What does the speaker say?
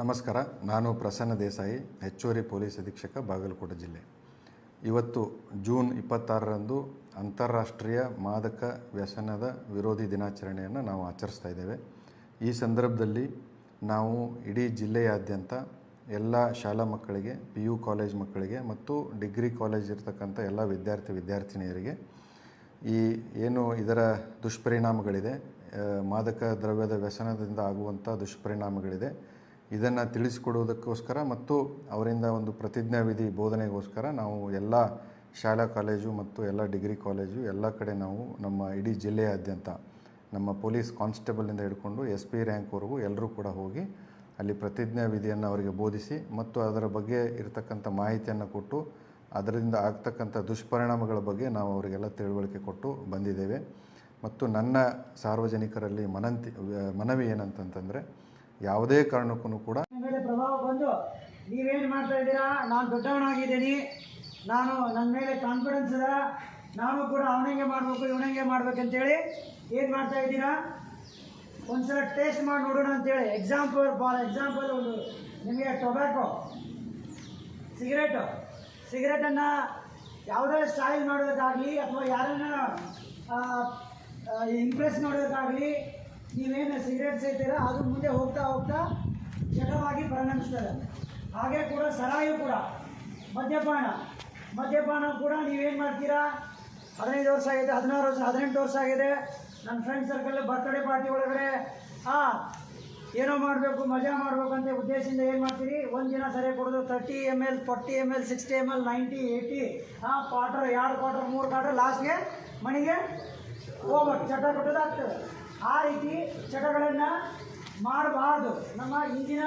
ನಮಸ್ಕಾರ, ನಾನು ಪ್ರಸನ್ನ ದೇಸಾಯಿ, ಹೆಚ್ಚುವರಿ ಪೊಲೀಸ್ ಅಧೀಕ್ಷಕ, ಬಾಗಲಕೋಟೆ ಜಿಲ್ಲೆ. ಇವತ್ತು ಜೂನ್ ಇಪ್ಪತ್ತಾರರಂದು ಅಂತಾರಾಷ್ಟ್ರೀಯ ಮಾದಕ ವ್ಯಸನದ ವಿರೋಧಿ ದಿನಾಚರಣೆಯನ್ನು ನಾವು ಆಚರಿಸ್ತಾ ಇದ್ದೇವೆ. ಈ ಸಂದರ್ಭದಲ್ಲಿ ನಾವು ಇಡೀ ಜಿಲ್ಲೆಯಾದ್ಯಂತ ಎಲ್ಲ ಶಾಲಾ ಮಕ್ಕಳಿಗೆ ಪಿ ಯು ಕಾಲೇಜ್ ಮಕ್ಕಳಿಗೆ ಮತ್ತು ಡಿಗ್ರಿ ಕಾಲೇಜ್ ಇರ್ತಕ್ಕಂಥ ಎಲ್ಲ ವಿದ್ಯಾರ್ಥಿ ವಿದ್ಯಾರ್ಥಿನಿಯರಿಗೆ ಈ ಏನು ಇದರ ದುಷ್ಪರಿಣಾಮಗಳಿದೆ ಮಾದಕ ದ್ರವ್ಯದ ವ್ಯಸನದಿಂದ ಆಗುವಂಥ ದುಷ್ಪರಿಣಾಮಗಳಿದೆ ಇದನ್ನು ತಿಳಿಸಿಕೊಡುವುದಕ್ಕೋಸ್ಕರ ಮತ್ತು ಅವರಿಂದ ಒಂದು ಪ್ರತಿಜ್ಞಾವಿಧಿ ಬೋಧನೆಗೋಸ್ಕರ ನಾವು ಎಲ್ಲ ಶಾಲಾ ಕಾಲೇಜು ಮತ್ತು ಎಲ್ಲ ಡಿಗ್ರಿ ಕಾಲೇಜು ಎಲ್ಲ ಕಡೆ ನಾವು ನಮ್ಮ ಇಡೀ ಜಿಲ್ಲೆಯಾದ್ಯಂತ ನಮ್ಮ ಪೊಲೀಸ್ ಕಾನ್ಸ್ಟೇಬಲಿಂದ ಹಿಡ್ಕೊಂಡು ಎಸ್ ಪಿ ರ್ಯಾಂಕ್ವರೆಗೂ ಎಲ್ಲರೂ ಕೂಡ ಹೋಗಿ ಅಲ್ಲಿ ಪ್ರತಿಜ್ಞಾ ವಿಧಿಯನ್ನು ಅವರಿಗೆ ಬೋಧಿಸಿ ಮತ್ತು ಅದರ ಬಗ್ಗೆ ಇರತಕ್ಕಂಥ ಮಾಹಿತಿಯನ್ನು ಕೊಟ್ಟು ಅದರಿಂದ ಆಗ್ತಕ್ಕಂಥ ದುಷ್ಪರಿಣಾಮಗಳ ಬಗ್ಗೆ ನಾವು ಅವರಿಗೆಲ್ಲ ತಿಳುವಳಿಕೆ ಕೊಟ್ಟು ಬಂದಿದ್ದೇವೆ. ಮತ್ತು ನನ್ನ ಸಾರ್ವಜನಿಕರಲ್ಲಿ ಮನಂತಿ, ಮನವಿ ಏನಂತಂತಂದರೆ ಯಾವುದೇ ಕಾರಣಕ್ಕೂ ಕೂಡ ಮೇಲೆ ಪ್ರಭಾವ ಬಂದು ನೀವೇನು ಮಾಡ್ತಾ ಇದ್ದೀರಾ? ನಾನು ದೊಡ್ಡವನಾಗಿದ್ದೀನಿ. ನಾನು ನನ್ನ ಮೇಲೆ ಕಾನ್ಫಿಡೆನ್ಸ್ ಇದೆ. ನಾನು ಕೂಡ ಅವನಿಗೆ ಮಾಡಬೇಕು, ಇವನಿಗೆ ಮಾಡ್ಬೇಕಂತೇಳಿ ಏನು ಮಾಡ್ತಾ ಇದ್ದೀರಾ? ಒಂದ್ಸಲ ಟೇಸ್ಟ್ ಮಾಡಿ ನೋಡೋಣ ಅಂತೇಳಿ. ಎಕ್ಸಾಂಪಲ್ ಫಾರ್ ಎಕ್ಸಾಂಪಲ್ ಒಂದು ನಿಮಗೆ ಟೊಬ್ಯಾಕೊ ಸಿಗರೇಟು ಸಿಗರೇಟನ್ನು ಯಾವುದೇ ಸ್ಟೈಲ್ ಮಾಡೋದಕ್ಕಾಗಲಿ ಅಥವಾ ಯಾರನ್ನ ಇಂಪ್ರೆಸ್ ಮಾಡೋದಕ್ಕಾಗಲಿ ನೀವೇನು ಸಿಗರೇಟ್ ಸೇತೀರ ಅದು ಮುಂದೆ ಹೋಗ್ತಾ ಹೋಗ್ತಾ ಶಕವಾಗಿ ಪರಿಣಮಿಸ್ತದೆ. ಹಾಗೆ ಕೂಡ ಸರಾಯು ಕೂಡ, ಮದ್ಯಪಾನ. ಮದ್ಯಪಾನ ಕೂಡ ನೀವೇನು ಮಾಡ್ತೀರಾ? ಹದಿನೈದು ವರ್ಷ ಆಗಿದೆ, ಹದಿನಾರು ವರ್ಷ, ಹದಿನೆಂಟು ವರ್ಷ ಆಗಿದೆ. ನನ್ನ ಫ್ರೆಂಡ್ ಸರ್ಕಲ್ ಬರ್ತ್ಡೇ ಪಾರ್ಟಿ ಒಳಗಡೆ, ಆ, ಏನೋ ಮಾಡಬೇಕು, ಮಜಾ ಮಾಡಬೇಕು ಅಂತ ಉದ್ದೇಶದಿಂದ ಏನು ಮಾಡ್ತೀರಿ? ಒಂದು ದಿನ ಸರಿ ಕೊಡೋದು thirty M L forty M L sixty M L ninety eighty ಆ ಕ್ವಾರ್ಟರ್ ಎರಡು ಕ್ವಾರ್ಟರ್ ಮೂರು ಕ್ವಾರ್ಟರ್ ಲಾಸ್ಟ್ಗೆ ಮನೆಗೆ ಹೋಗ್ಬೇಕು ಚಟ ಆ ರೀತಿ ಚಟಗಳನ್ನು ಮಾಡಬಾರ್ದು. ನಮ್ಮ ಇಂದಿನ